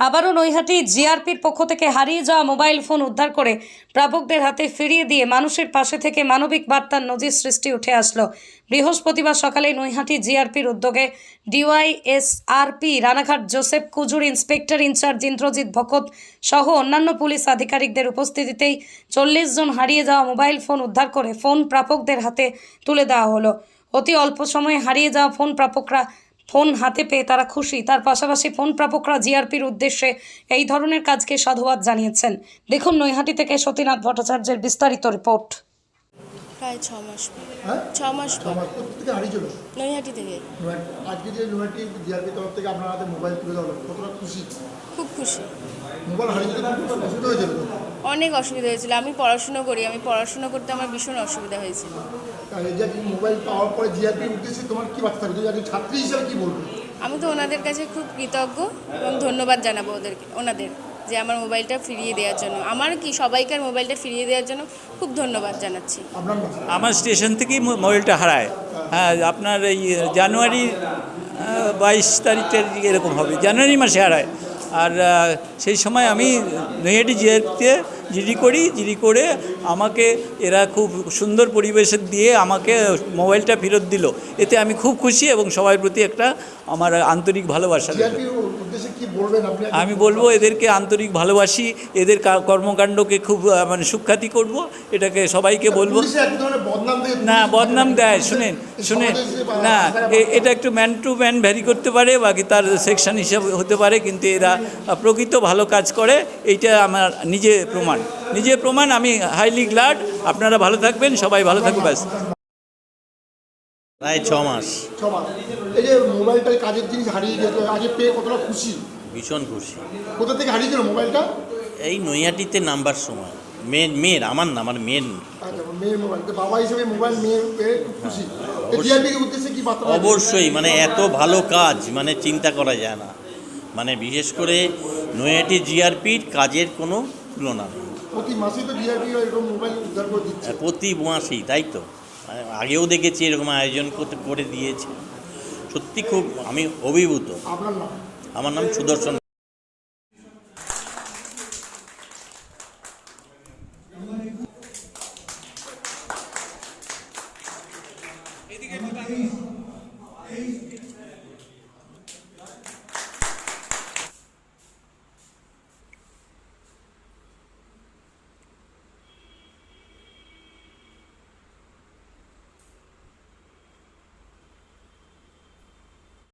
আবারও নৈহাটি জিআরপির পক্ষ থেকে হারিয়ে যাওয়া মোবাইল ফোন উদ্ধার করে প্রাপকদের হাতে ফিরিয়ে দিয়ে মানুষের পাশে থেকে মানবিক বার্তার নজির সৃষ্টি উঠে আসলো। বৃহস্পতিবার সকালে নৈহাটি জিআরপির উদ্যোগে DYSRP, Ranaghat Joseph, Kujur inspector in charge Indrajit Bhakat সহ অন্যান্য পুলিশ আধিকারিকদের উপস্থিতিতেই চল্লিশ জন হারিয়ে যাওয়া মোবাইল ফোন উদ্ধার করে ফোন প্রাপকদের হাতে তুলে দেওয়া হলো। অতি অল্প সময়ে হারিয়ে যাওয়া ফোন প্রাপকরা ফোন হাতে পেয়ে তারা খুশি। তার পাশাপাশি ফোন প্রাপকরা জিআরপির উদ্দেশ্যে এই ধরনের কাজকে সাধুবাদ জানিয়েছেন। দেখুন নৈহাটি থেকে সতীনাথ ভট্টাচার্যের বিস্তারিত রিপোর্ট। প্রায় ছ মাস হ্যাঁ? ছ মাস পর। আমার থেকে হারিয়েছিল নৈহাটি থেকে। আজকে যে ইউনিভার্সিটি জিআরপি তরফ থেকে আপনার হাতে মোবাইল তুলে দেওয়া কতটা খুশি? খুব খুশি। মোবাইল অনেক অসুবিধা হয়েছিল। আমি পড়াশুনো করি। আমি পড়াশুনো করতে আমার ভীষণ অসুবিধা হয়েছিল। আর এই যে আজকে মোবাইল পাওয়ার পরে জিআরপি উদ্দেশ্যে তোমার কি বার্তা থাকবে তুমি একজন ছাত্রী হিসেবে কি বলবে? আমি তো ওনাদের কাছে খুব কৃতজ্ঞ এবং ধন্যবাদ জানাব ওদেরকে ওনাদের যে আমার মোবাইলটা ফিরিয়ে দেওয়ার জন্য। আমার কি সবাইকার মোবাইলটা ফিরিয়ে দেওয়ার জন্য খুব ধন্যবাদ জানাচ্ছি। আমার স্টেশন থেকেই মো- মোবাইলটা হারায়। হ্যাঁ আপনার এই জানুয়ারি বাইশ তারিখের এরকম হবে। জানুয়ারি মাসে হারায়। আর সেই সময় আমি নৈহাটি জিআরপিতে জিডি করি জিডি করে আমাকে এরা খুব সুন্দর পরিবেশে দিয়ে আমাকে মোবাইলটা ফেরত দিল। এতে আমি খুব খুশি এবং সবার প্রতি একটা আমার আন্তরিক ভালোবাসা আমি বলব এদেরকে আন্তরিক ভালোবাসি এদের কা- কর্মকাণ্ডকে খুব মানে সুখ্যাতি করব এটাকে সবাইকে বলব। না বদনাম দেয় শুনেন শুনেন। না এটা একটু ম্যান টু ম্যান ভ্যারি করতে পারে বাকি তার সেকশন হিসাবে হতে পারে কিন্তু এরা প্রকৃত ভালো কাজ করে এইটা আমার নিজে প্রমাণ। নিজে প্রমাণ আমি হাইলি গ্লাড আপনারা ভালো থাকবেন সবাই ভালো থাকবে ব্যাস। প্রায় ছ মাস। এই যে মোবাইলটার কাজের জিনিস হারিয়ে গেছে আজকে পেয়ে কতটা খুশি? ভীষণ খুশি। কোথা থেকে হারিয়েছিল মোবাইলটা? এই নৈহাটিতে নাম্বার সময়। মেয়ের মেয়ের আমার না আমার মেয়ের। আচ্ছা থাকবে? অবশ্যই। মানে এত ভালো কাজ মানে চিন্তা করা যায় না। মানে বিশেষ করে নৈহাটি জিআরপির কাজের কোনো তুলনা নেই। প্রতি মাসেই তো জিআরপি এরকম মোবাইল উদ্ধার করে দিচ্ছে। প্রতি মাসেই তাই তো? মানে আগেও দেখেছি এরকম আয়োজন করে দিয়েছে। সত্যি খুব আমি অভিভূত। আপনার নাম? আমার নাম সুদর্শন